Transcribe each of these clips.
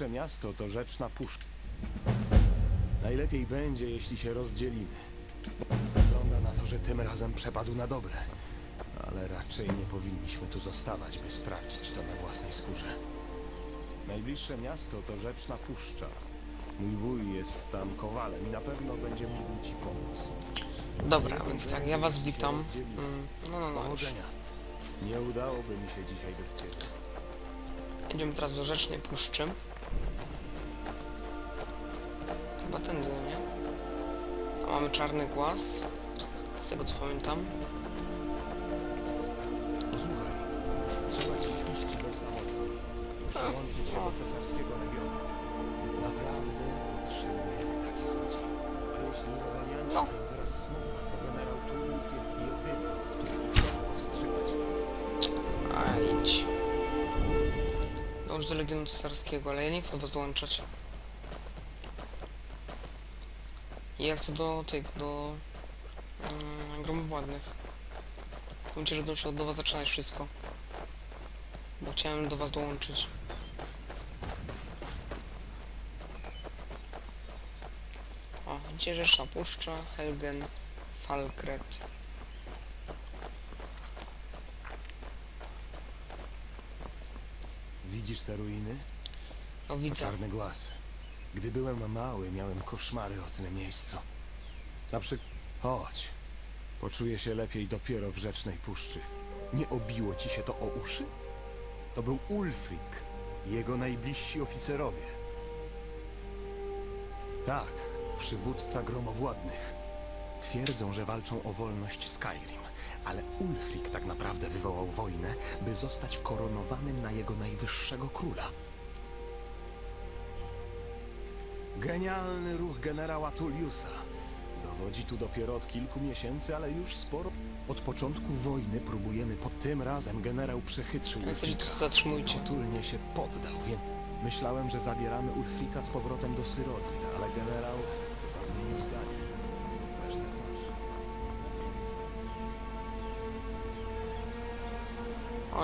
Najbliższe miasto to Rzeczna Puszcza. Najlepiej będzie, jeśli się rozdzielimy. Wygląda na to, że tym razem przepadł na dobre. Ale raczej nie powinniśmy tu zostawać, by sprawdzić to na własnej skórze. Najbliższe miasto to Rzeczna Puszcza. Mój wuj jest tam kowalem i na pewno będzie mógł ci pomóc. Dobra, więc tak, ja was witam. Mm, No, no, no, już. Powodzenia. Nie udałoby mi się dzisiaj bez ciebie. Idziemy teraz do Rzecznej Puszczy. Chyba tędy, nie? A mamy czarny głaz. Z tego co pamiętam. Posłuchaj, trzeba ci iść do zawodu i przyłączyć się do cesarskiego legionu. Do Cesarskiego, ale ja nie chcę do was dołączać. Ja chcę do tych, do... Um, Gromowładnych. Powiem że będą się od nowa zaczynać wszystko. Bo chciałem do was dołączyć. O, Rzesza Puszcza, Helgen, Falkret. Widzisz te ruiny? No widzę. Czarny głaz. Gdy byłem mały, miałem koszmary o tym miejscu. Na przykład... Chodź. Poczuję się lepiej dopiero w Rzecznej Puszczy. Nie obiło ci się to o uszy? To był Ulfric, jego najbliżsi oficerowie. Tak, przywódca gromowładnych. Twierdzą, że walczą o wolność Skyrim, ale Ulfric tak naprawdę wywołał wojnę, by zostać koronowanym na jego najwyższego króla. Genialny ruch generała Tulliusa. Dowodzi tu dopiero od kilku miesięcy, ale już sporo. Od początku wojny próbujemy, po tym razem generał przechytrzył chcecie, to Ulfrika. zatrzymujcie. Potulnie się poddał, więc myślałem, że zabieramy Ulfrika z powrotem do Syrodii, ale generał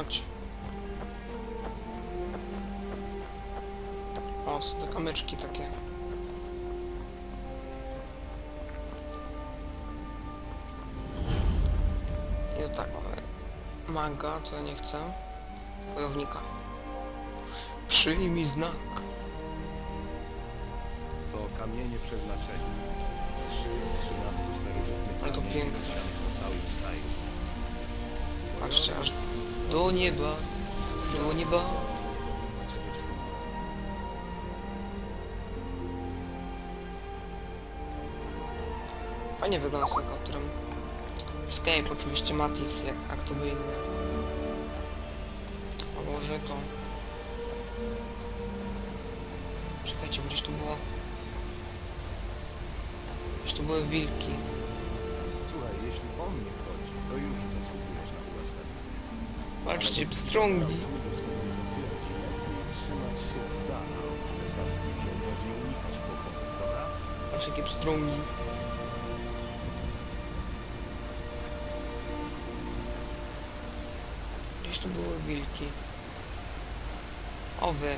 Chodź. O, są te kamyczki takie. I to tak mamy. Maga, to ja nie chcę. Wojownika. Przyjmij znak. To kamienie przeznaczenia. Trzy z trzynastu starożytnych Ale to kamieni piękne. po całym. Patrzcie, aż do nieba. Do nieba. Fajnie wygląda z którym... Escape oczywiście, Matis, jak, jak to by inny. A może to... Czekajcie, gdzieś tu było... Gdzieś tu były wilki. Słuchaj, jeśli o mnie chodzi, to już zasługujesz kłopotów, dobra? Patrzcie, jakie pstrągi. Gdzieś tu były wilki. Owy.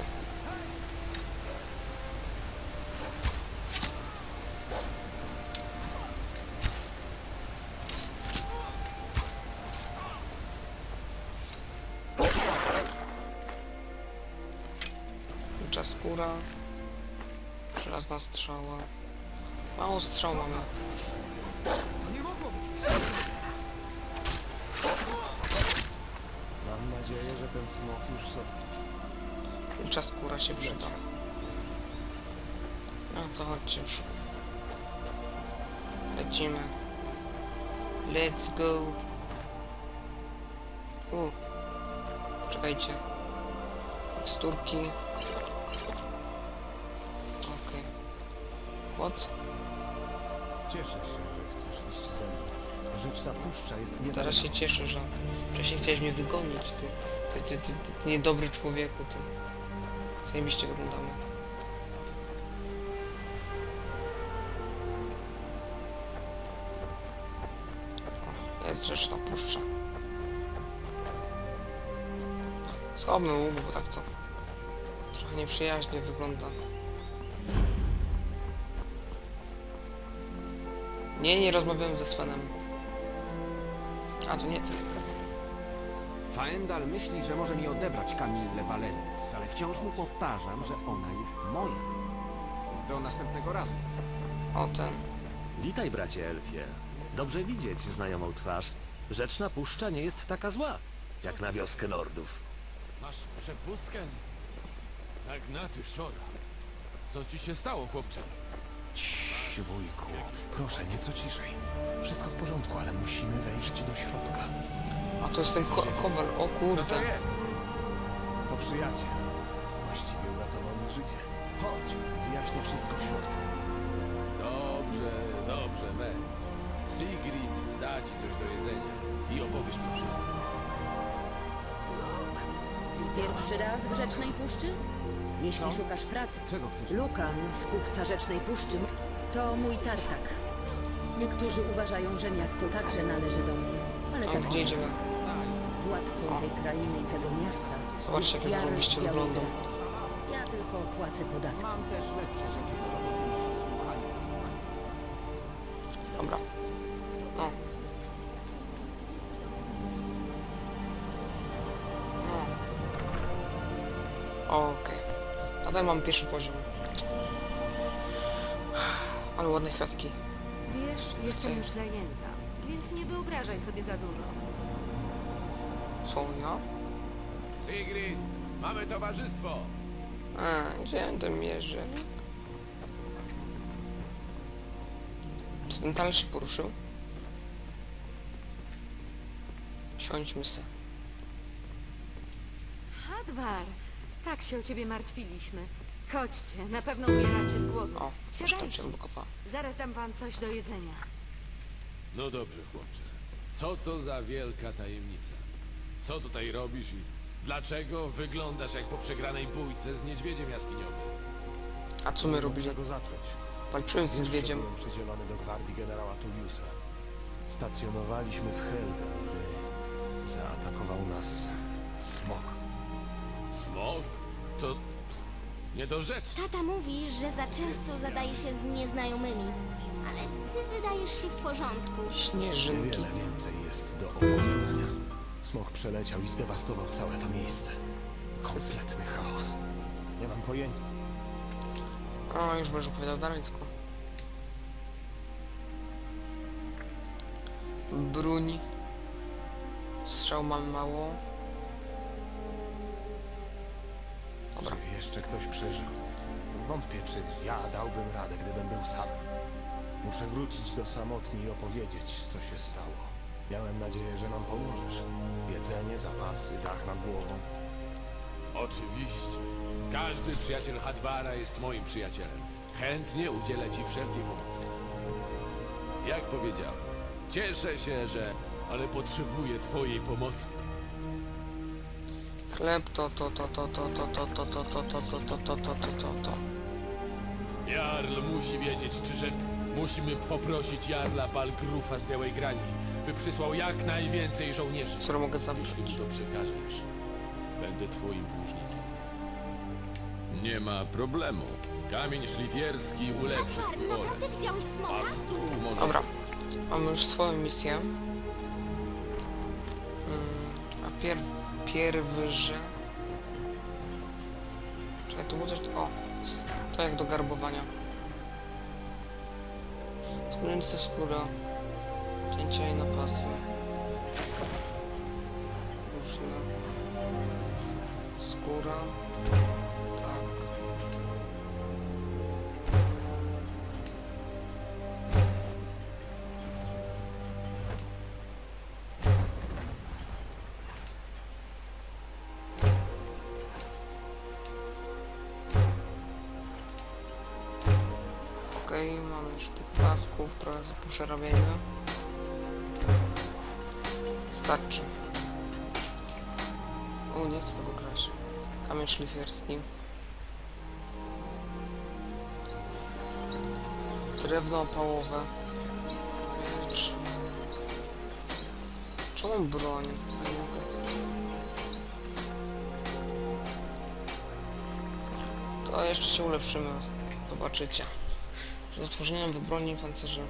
Skóra. Żelazna strzała. Mało strzał mamy. Mam nadzieję, że ten smok już sobie... Żółcza skóra się przyda. No to chodźcie już. Lecimy. Let's go. U. Czekajcie. Miksturki. What? Cieszę się, że chcesz iść ze mną. Rzeczna Puszcza jest nie Teraz się cieszę, że wcześniej chciałeś mnie wygonić, ty. Ty, ty, ty, ty, niedobry człowieku, ty. Zajebiście wyglądamy. O, jest rzeczna puszcza. Schowmy łuk, bo tak to trochę nieprzyjaźnie wygląda. Nie, nie rozmawiałem ze Svenem. A to nie ty. Faendal myśli, że może mi odebrać Kamillę Valerius, ale wciąż mu powtarzam, że ona jest moja. Do następnego razu. O ten. Witaj, bracie Elfie. Dobrze widzieć znajomą twarz. Rzeczna puszcza nie jest taka zła, jak na wioskę Nordów. Masz przepustkę? Tak na ty, Szora. Co ci się stało, chłopcze? Cii, wujku. Proszę, nieco ciszej. Wszystko w porządku, ale musimy wejść do środka. A to jest ten ko kowal. O kurde. jest? To przyjaciel. Właściwie uratował mi życie. Chodź, wyjaśnię wszystko w środku. Dobrze, dobrze, weź. Sigrid da ci coś do jedzenia i opowiesz mi wszystko. Pierwszy raz w Rzecznej Puszczy? Jeśli szukasz pracy. Czego chcesz? Lukan z kupca Rzecznej Puszczy to mój tartak. Niektórzy uważają, że miasto także należy do mnie, ale tak gdzie nie idziemy? jest. Władcą tej krainy i tego miasta Zobaczcie, jest jak Jarl zarobiście Biały wygląda. Ja tylko płacę podatki. Mam też lepsze rzeczy do roboty niż słuchanie. Dobra. No. No. Okej. Nadal mam pierwszy poziom. Ale ładne kwiatki. Wiesz, Chcę. jestem już zajęta, więc nie wyobrażaj sobie za dużo. Co ja? Sigrid, mamy towarzystwo. A, gdzie ten mierzy? Czy ten talerz się poruszył? Siądźmy se. Hadwar, tak się o ciebie martwiliśmy. Chodźcie, na pewno umieracie z głodu. O, Siadajcie. kopa. Zaraz dam wam coś do jedzenia. No dobrze, chłopcze. Co to za wielka tajemnica? Co tutaj robisz i dlaczego wyglądasz jak po przegranej bójce z niedźwiedziem jaskiniowym? A co my robili? Czego zacząć? Walczyłem z niedźwiedziem. byłem przydzielony do gwardii generała Tulliusa. Stacjonowaliśmy w Helge, gdy zaatakował nas smok. Smok? To... nie do rzeczy. Tata mówi, że za często zadaje się z nieznajomymi, ale ty wydajesz się w porządku. Śnieżynki. Wiele więcej jest do opowiadania. Smok przeleciał i zdewastował całe to miejsce. Kompletny chaos. Nie mam pojęcia. A, już będziesz opowiadał dalej, tylko. Bruń. Strzał mamy mało. Jeszcze ktoś przeżył? Wątpię, czy ja dałbym radę, gdybym był sam. Muszę wrócić do samotni i opowiedzieć, co się stało. Miałem nadzieję, że nam pomożesz. Jedzenie, zapasy, dach nad głową. Oczywiście. Każdy przyjaciel Hadwara jest moim przyjacielem. Chętnie udzielę ci wszelkiej pomocy. Jak powiedziałem, cieszę się, że... ale potrzebuję twojej pomocy. Chleb to, to, to, to, to, to, to, to, to, to, to, to, to, to, to, to, to. Jarl musi wiedzieć, czy że... Musimy poprosić Jarla Balgrufa z Białej Grani, by przysłał jak najwięcej żołnierzy. Które mogę zabić. Jeśli mi to przekażesz, będę twoim dłużnikiem. Nie ma problemu. Kamień szlifierski ulepszy twój oręż. naprawdę widziałeś smoka? A stół może... Dobra. Mamy już swoją misję. Pierwszy... Czekaj, to było coś... O! To jak do garbowania. Zmieniająca skóra. Cięcia i napasy. Różne. Skóra. Do przerabiania. Starczy. O, nie chcę tego kraść. Kamień szlifierski. Drewno opałowe. Miecz. Czemu broń? A nie mogę. To jeszcze się ulepszymy. Zobaczycie. Z otworzeniem wybroni pancerzy.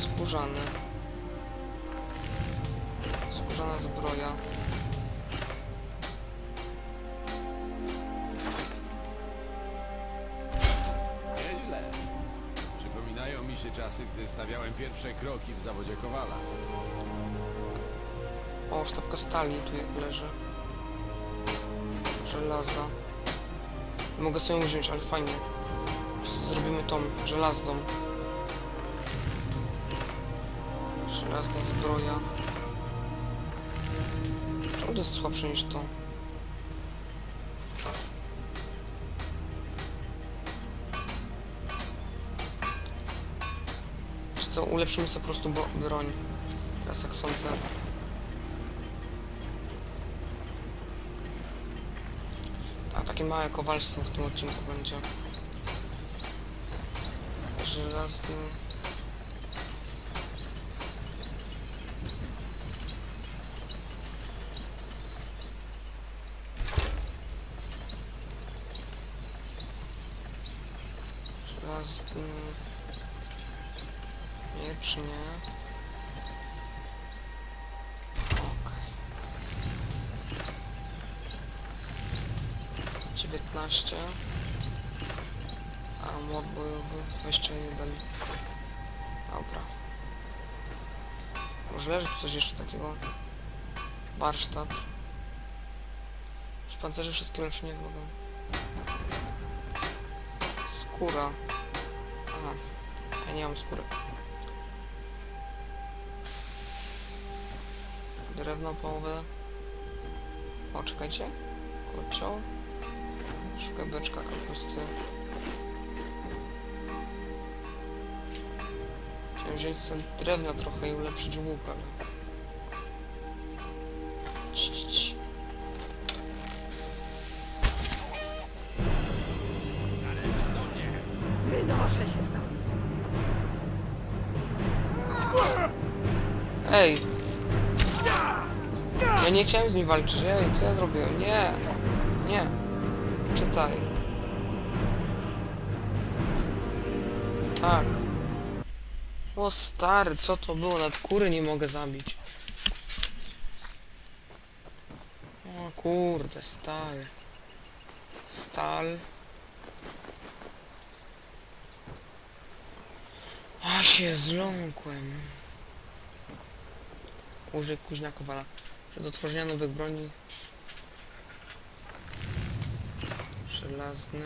Skórzany. Skórzana zbroja. Nieźle. Przypominają mi się czasy, gdy stawiałem pierwsze kroki w zawodzie kowala. O, sztabka stali tu leży. Żelaza. Mogę sobie wziąć, ale fajnie. Zrobimy tą żelazną. Żelazna zbroja. Czemu to jest słabsze niż to? Wiesz co, ulepszymy sobie po prostu broń. Teraz tak sądzę. A takie małe kowalstwo w tym odcinku będzie. Żelazny. 19 a mod bojowy. 21 dobra. Może leży coś jeszcze takiego? Warsztat. Czy pancerze wszystkie lepsze nie mogę skóra. Aha. Ja nie mam skóry. Drewno połowę o czekajcie. Kocioł Szukaj beczka kapusty. Chciałem wziąć sobie drewna trochę i ulepszyć łuk, ale... Wynoszę się stąd. Ej! Ja nie chciałem z nim walczyć, ej, co ja zrobiłem? Nie! Nie! Czytaj. Tak. O stary, co to było? Nad kury nie mogę zabić. O kurde, stal. Stal. A się zląkłem. Użyj kuźnia kowala. Przed otworzeniem nowych broni. Żelazny.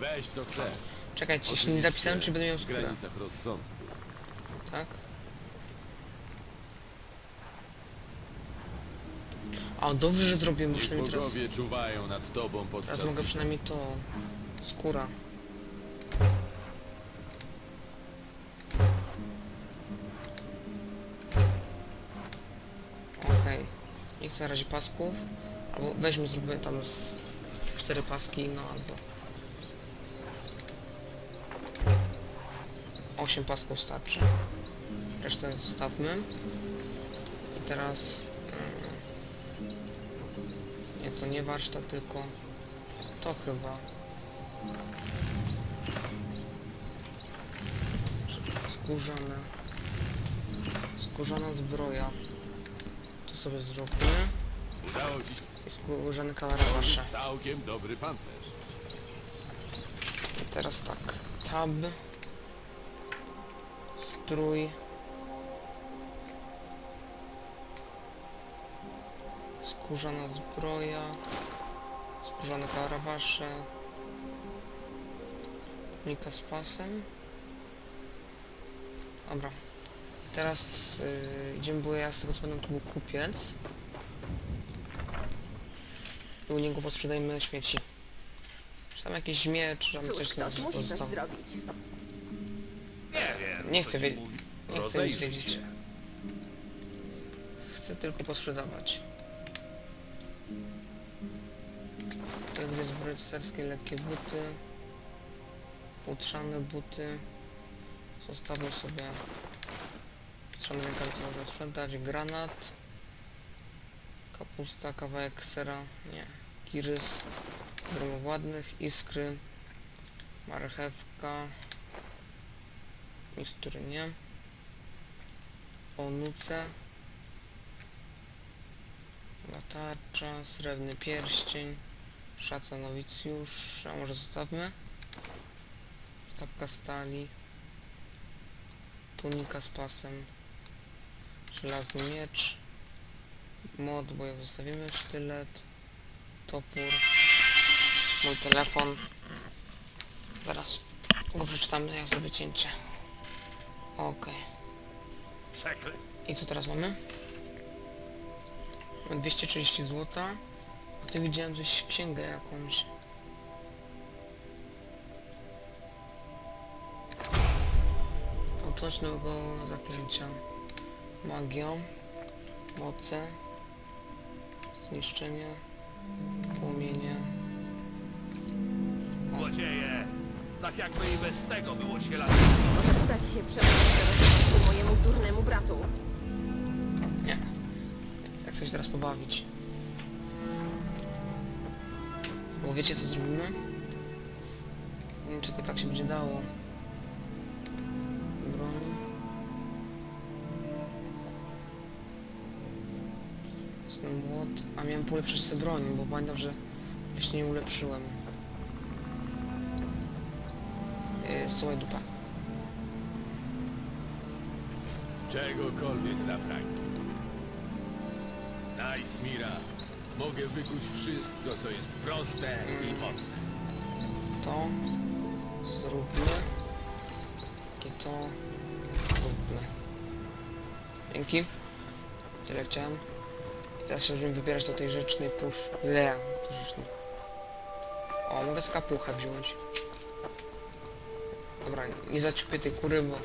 Weź co chcesz. Czekajcie, jeśli nie napisałem, czy będę miał w skórę. granicach rozsądku. Tak? A, dobrze, że zrobiłem, bo Niech przynajmniej teraz, bogowie czuwają nad tobą podczas teraz mogę przynajmniej to... Skóra. Nie chcę na razie pasków. Albo weźmy, zróbmy tam z cztery paski, no albo... Osiem pasków starczy. Resztę zostawmy. I teraz... mm, Nie, to nie warsztat, tylko... To chyba. Skórzane. Skórzana zbroja. Sobie zróbmy. Udało ci się I skórzane kawarawasze. całkiem dobry pancerz. I teraz tak. Tab. Strój. Skórzana zbroja. Skórzane karawasze. Nika z pasem. Dobra. Teraz yy, idziemy, bo ja z tego co pamiętam to był kupiec. I u niego posprzedajmy śmieci. Czy tam jakieś miecz, czy tam Cóż, coś ktoś musi coś pozostało. zrobić. Nie chcę wiedzieć. Nie chcę nic wiedzieć. Chcę tylko posprzedawać. Te dwie zbroje cesarskie, lekkie buty. Futrzane buty. Zostawmy sobie futrzane rękawice można sprzedać. Granat. Kapusta, kawałek sera, nie. Kirys, gromowładnych, iskry, marchewka, mikstury nie. Onuce, latarcza, srebrny pierścień, szaca nowicjusz, a może zostawmy? Stapka stali, tunika z pasem, żelazny miecz, mod, bo zostawimy sztylet, topór, mój telefon. Zaraz go przeczytamy, jak zrobię cięcie. Okej. Przeklę. I co teraz mamy? Mamy 230 zł. A tu widziałem coś, księgę jakąś. Autoność nowego zaklęcia. Magia. Moce. Zniszczenie. Płomienie. Złodzieje! Tak jakby i bez tego było się lat. Może uda ci się przemówić mojemu durnemu bratu. Nie. Jak chcę się teraz pobawić. Bo wiecie co zrobimy? Nie wiem czy tylko tak się będzie dało. A miałem polepszyć sobie broń, bo pamiętam, że jeszcze nie ulepszyłem. Yy, słuchaj dupa. Czegokolwiek zapragnie. Nice, Mira. Mogę wykuć wszystko, co jest proste i mocne. to zróbmy i to zróbmy. Dzięki. Tyle chciałem. Teraz się będziemy wybierać do tej rzecznej pusz. Le, to rzecznej. O, mogę z kapuchę wziąć. Dobra, nie zaciupię tej kury, bo,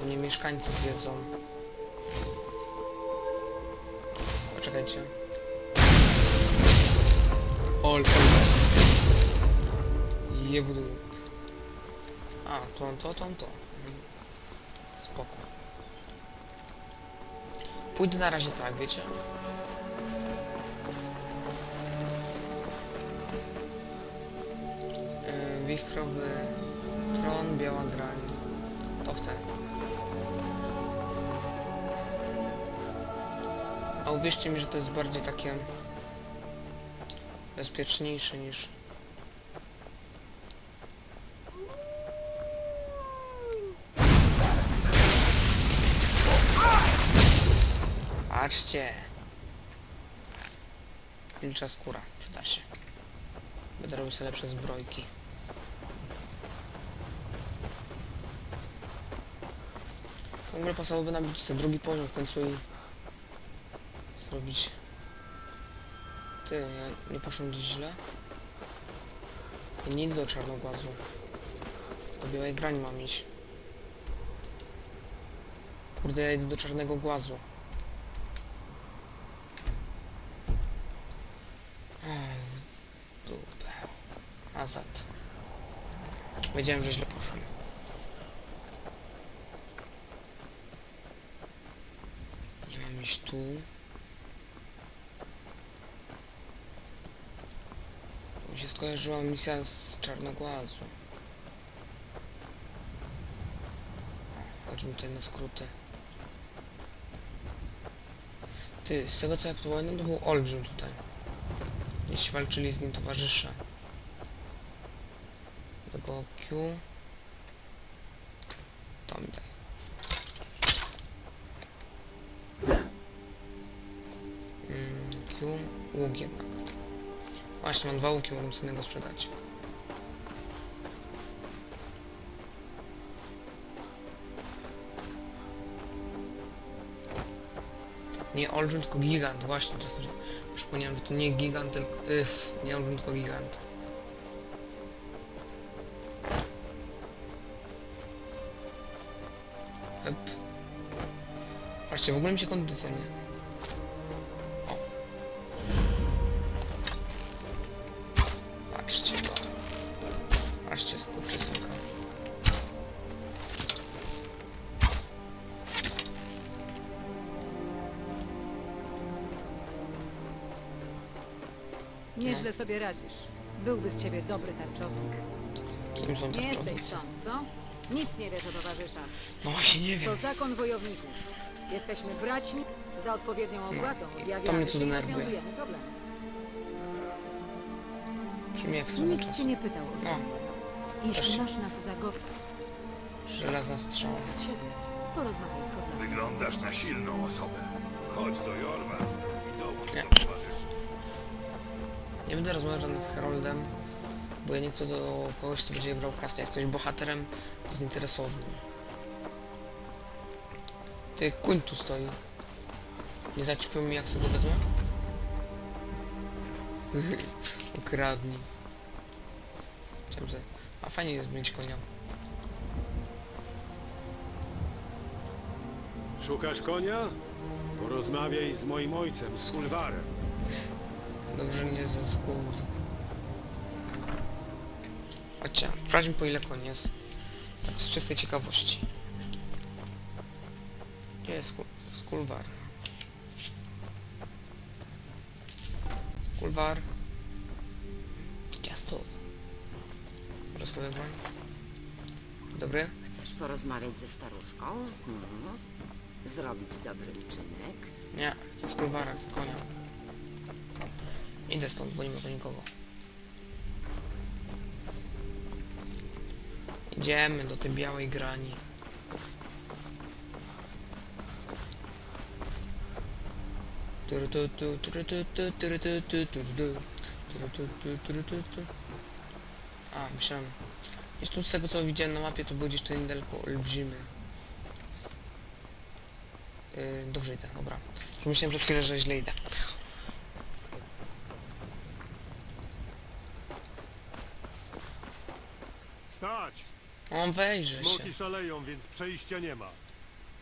bo nie mieszkańcy zjedzą. Poczekajcie. Ol, Jebudu. A, to, to, to, to. Mhm. Spoko. Pójdę na razie tak, wiecie? Wichrowy tron, biała grań. To chcę. A uwierzcie mi, że to jest bardziej takie bezpieczniejsze niż Patrzcie. Wilcza skóra, przyda się. Będę robił sobie lepsze zbrojki. W ogóle pasowałoby nabić sobie drugi poziom w końcu i zrobić... Ty, ja nie poszłem gdzieś źle. Ja nie idę do czarnogłazu. Do białej grani mam iść. Kurde, ja idę do czarnego głazu. Ech, Dupę. Azat. Wiedziałem, że źle poszłem. Nie mam iść tu. Mi się skojarzyła misja z Czarnogłazu. Chodźmy tutaj na skróty. Ty, z tego co ja pamiętam, to był olbrzym tutaj. Jeśli walczyli z nim towarzysze. Tego Q. Mi daj. Łuk jednak. Właśnie, mam dwa łuki, mogę sobie innego sprzedać. Nie olbrzym, tylko gigant, właśnie, teraz przypomniałem, że to nie gigant, tylko... Yf, nie olbrzym, tylko gigant. Hep. Patrzcie, w ogóle mi się kondycja nie... Nieźle sobie radzisz. Byłby z ciebie dobry tarczownik. Kim są Nie jesteś robicy? stąd, co? Nic nie wiesz o towarzyszach. No właśnie nie To wiem. zakon wojowników. Jesteśmy braćmi, za odpowiednią opłatą to mnie zjawiamy tu się i denerwuje. rozwiązujemy problemy. Brzmi jak Nikt cię nie pytał o No, też Jeśli się- masz nas za gość Żelazna strzała. od siebie, porozmawiaj z Kodlanem. Wyglądasz na silną osobę. Chodź do Jorwas Nie będę rozmawiał żadnym Heroldem, bo ja nie chcę do kogoś, kto będzie brał kasę. Jak coś bohaterem bezinteresownym. Ty, kuń tu stoi. Nie zaćpią mi jak sobie wezmę? Ukradnij. Chciałem. A fajnie jest mieć konia. Szukasz konia? Porozmawiaj z moim ojcem, z Ulwarem. Dobrze nie ze skóry. Chodźcie, sprawdźmy po ile koń jest. Tak z czystej ciekawości. Gdzie jest Sku- Skulwar? Skulwar. Ciasto. Rozkowę broń. Dobry? Chcesz porozmawiać ze staruszką? Mhm. Zrobić dobry uczynek? Nie, chcę Skulwara, chcę konia. Idę stąd, bo nie ma tu nikogo. Idziemy do tej białej grani. A, myślałem. Tu z tego co widziałem na mapie to był gdzieś tu niedaleko olbrzymy. Yy, dobrze idę, dobra. Już myślałem przez chwilę, że źle idę. Stać! On wejrzy się. Smoki szaleją, więc przejścia nie ma.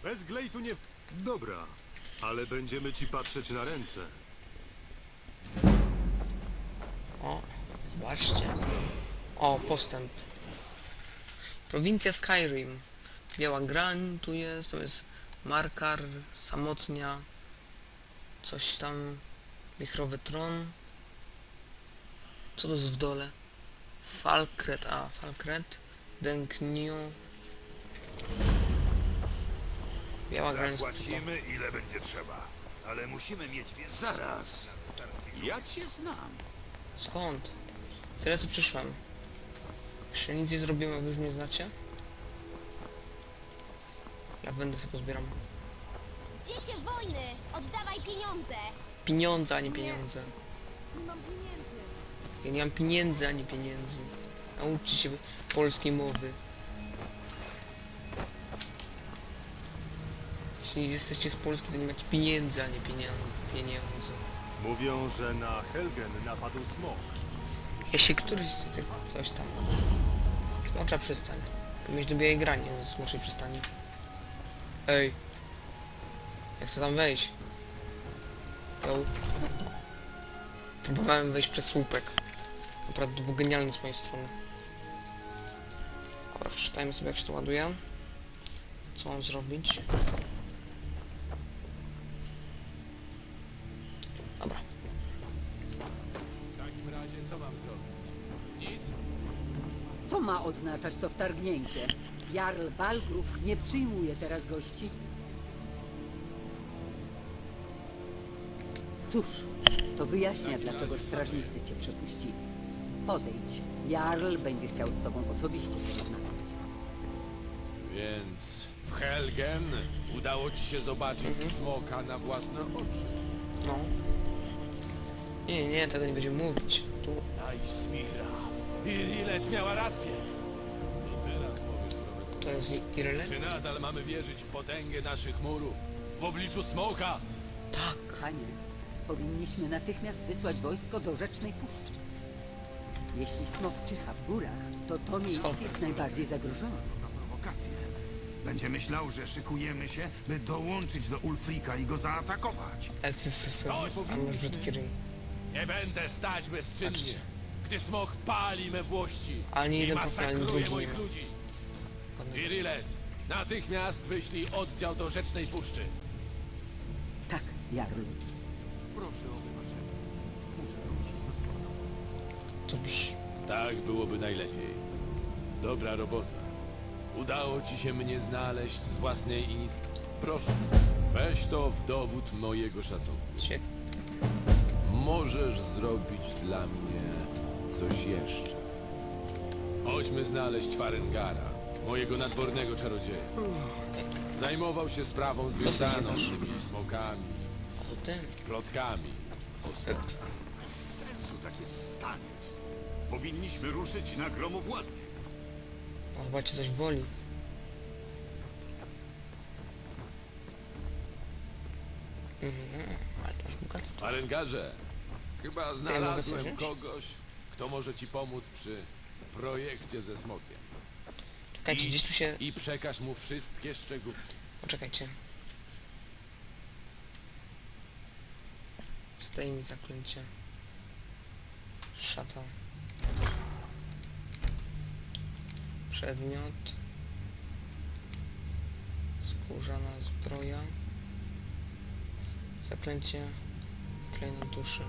Bez glejtu nie... Dobra, ale będziemy ci patrzeć na ręce. O, zobaczcie. O, postęp. Prowincja Skyrim. Biała grań tu jest, to jest Markar, Samotnia, coś tam, Wichrowy Tron. Co to jest w dole? Falkret, a, Falkret, Denkniu. Biała grań jest tutaj. ile będzie trzeba, ale musimy mieć więcej. Zaraz! Ja cię znam. Skąd? Tyle co przyszłem. Jeszcze nic nie zrobiłem, a wy już mnie znacie? Ja będę sobie pozbieram Dziecię wojny! Oddawaj pieniądze! pieniądze, a nie pieniądze. Ja nie mam pieniędzy, a nie pieniędzy. Nauczcie się polskiej mowy. Jeśli jesteście z Polski, to nie macie pieniędzy, a nie pienię- pieniędzy. Mówią, że na Helgen napadł smok. Jeśli któryś z tych coś tam. Smocza przystań. Mieć do białej grani z smoczej przystani. Ej. Ja chcę tam wejść. Yo. Próbowałem wejść przez słupek. Naprawdę to był genialny z mojej strony. Dobra, przeczytajmy sobie jak się to ładuje. Co mam zrobić? Dobra. W takim razie co mam zrobić? Nic? Co ma oznaczać to wtargnięcie? Jarl Balgrów nie przyjmuje teraz gości. Cóż, to wyjaśnia, dlaczego strażnicy cię przepuścili. Podejdź. Jarl będzie chciał z tobą osobiście porozmawiać. Więc w Helgen udało ci się zobaczyć smoka na własne oczy. No. Nie, nie, tego nie będziemy mówić. Tu. A i Smira. Irilet miała rację. Co teraz powiesz, Robertu? To jest Irele? Czy nadal mamy wierzyć w potęgę naszych murów? W obliczu smoka? Tak. Panie, powinniśmy natychmiast wysłać wojsko do Rzecznej Puszczy. Jeśli smok czyha w górach, to to miejsce jest najbardziej zagrożone. prowokację. Będzie myślał, że szykujemy się, by dołączyć do Ulfrika i go zaatakować. F, F, F, a masz brzydki ryj. Nie będę stać bezczynnie, Patrzcie. gdy smok pali me włości Ani i jeden profil, ani masakruje drugi moich nie ma. ludzi. Irilet, natychmiast wyślij oddział do Rzecznej Puszczy. Tak, Jarl. Tak byłoby najlepiej. Dobra robota. Udało ci się mnie znaleźć z własnej inicjatywy. Proszę, weź to w dowód mojego szacunku. Świetnie. Możesz zrobić dla mnie coś jeszcze. Chodźmy znaleźć Farengara, mojego nadwornego czarodzieja. Zajmował się sprawą związaną z tymi smokami, O tym. plotkami. O smokach. Sensu takie stanie. Powinniśmy ruszyć na gromowładnie. O, chyba cię coś boli. Mhm, ale to masz bogactwo. Farengarze, chyba mogę znalazłem wziąć? kogoś, kto może ci pomóc przy projekcie ze smokiem. Czekajcie, gdzieś tu się... I przekaż mu wszystkie szczegóły. Poczekajcie. Zdejmij zaklęcie. Szata. Przedmiot. Skórzana zbroja. Zaklęcie. Klejnot duszy.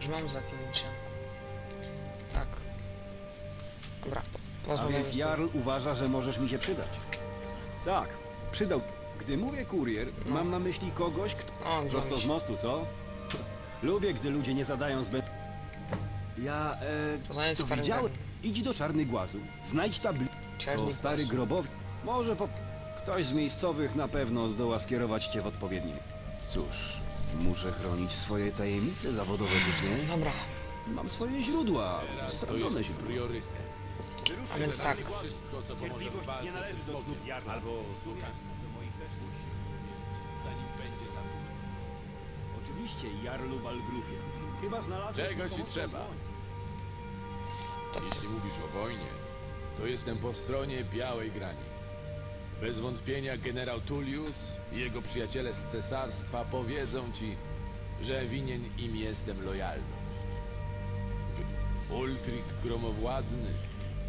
Już mam zaklęcie. Tak. Dobra, A więc. Jarl uważa, że możesz mi się przydać. Tak, przydał. Gdy mówię kurier, mam na myśli kogoś, kto... O, Prosto z mostu, co? Lubię, gdy ludzie nie zadają zbyt... Ja, e... Poznaję To widziałem. Idź do Czarny Głazu. Znajdź tablicę. Czarny To stary głaz. grobowy. Może po... Ktoś z miejscowych na pewno zdoła skierować cię w odpowiednim. Cóż, muszę chronić swoje tajemnice zawodowe, czyż nie? Dobra, Mam swoje źródła, sprawdzone źródła. priorytet. a więc tak. Wszystko, co pomoże w walce z tym smokiem. Albo. Oczywiście, Jarlu Balgrufie. Chyba znalazłeś Czego ci trzeba? Tak, Jeśli mówisz o wojnie, to jestem po stronie białej grani. Bez wątpienia generał Tullius i jego przyjaciele z cesarstwa powiedzą ci, że winien im jestem lojalność. Ulfric Gromowładny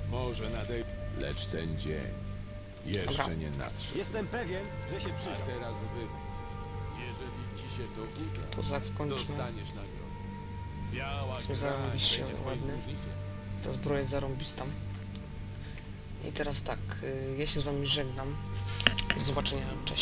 może nadejść, lecz ten dzień jeszcze Dobra. nie nadszedł. Jestem pewien, że się A przyda. teraz wybór. Ci się to uda, To skończmy. dostaniesz nagrodę. Biała Są grań zarobiście będzie twoim ładne. dłużnikiem. Ta zbroja jest zarąbista. I teraz tak, y, ja się z wami żegnam. Do zobaczenia, cześć.